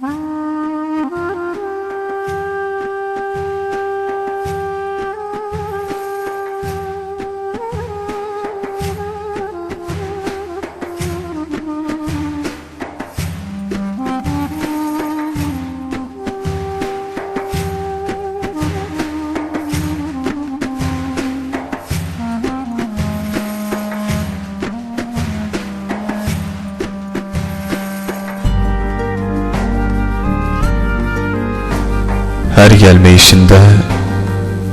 わー。Her gelme işinde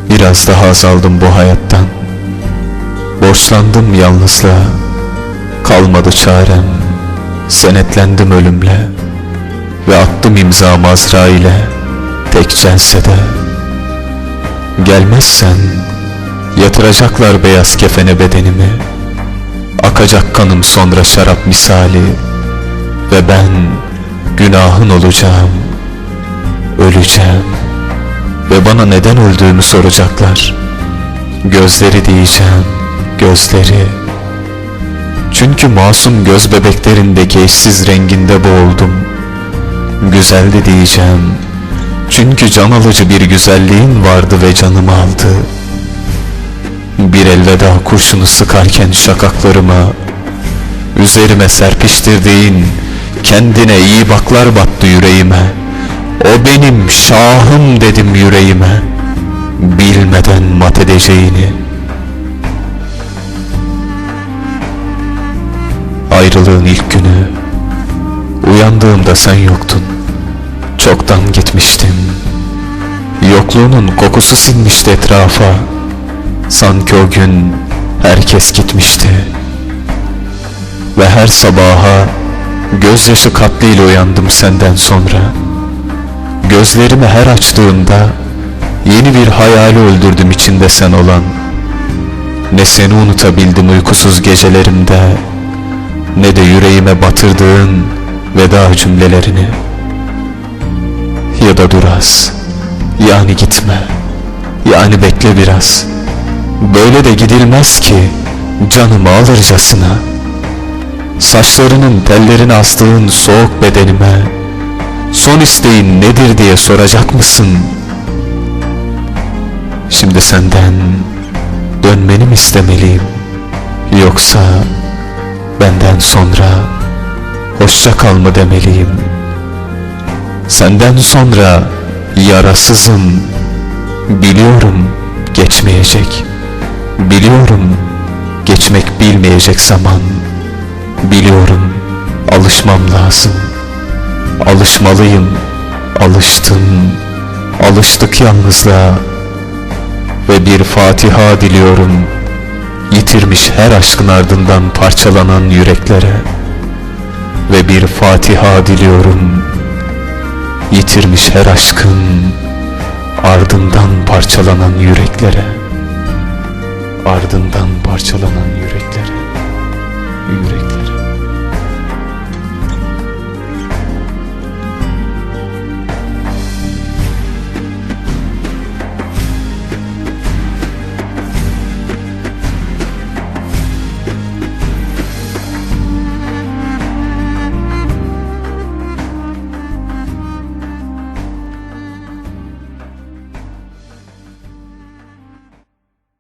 biraz daha azaldım bu hayattan. Borçlandım yalnızlığa, kalmadı çarem. Senetlendim ölümle ve attım imza mazra ile tek celsede. Gelmezsen yatıracaklar beyaz kefene bedenimi. Akacak kanım sonra şarap misali ve ben günahın olacağım, öleceğim ve bana neden öldüğümü soracaklar. Gözleri diyeceğim, gözleri. Çünkü masum göz bebeklerindeki eşsiz renginde boğuldum. Güzeldi diyeceğim. Çünkü can alıcı bir güzelliğin vardı ve canımı aldı. Bir elveda kurşunu sıkarken şakaklarıma, üzerime serpiştirdiğin kendine iyi baklar battı yüreğime. O benim şahım dedim yüreğime, bilmeden mat edeceğini. Ayrılığın ilk günü, uyandığımda sen yoktun. Çoktan gitmiştin. Yokluğunun kokusu sinmişti etrafa. Sanki o gün herkes gitmişti. Ve her sabaha gözyaşı katlıyla uyandım senden sonra. Gözlerimi her açtığımda yeni bir hayali öldürdüm içinde sen olan. Ne seni unutabildim uykusuz gecelerimde ne de yüreğime batırdığın veda cümlelerini. Ya da dur az, yani gitme, yani bekle biraz. Böyle de gidilmez ki canımı alırcasına. Saçlarının tellerini astığın soğuk bedenime Son isteğin nedir diye soracak mısın? Şimdi senden dönmeni mi istemeliyim? Yoksa benden sonra hoşça kal mı demeliyim? Senden sonra yarasızım. Biliyorum geçmeyecek. Biliyorum geçmek bilmeyecek zaman. Biliyorum alışmam lazım. Alışmalıyım, alıştım, alıştık yalnızlığa. Ve bir Fatiha diliyorum. Yitirmiş her aşkın ardından parçalanan yüreklere. Ve bir Fatiha diliyorum. Yitirmiş her aşkın ardından parçalanan yüreklere. Ardından parçalanan yüreklere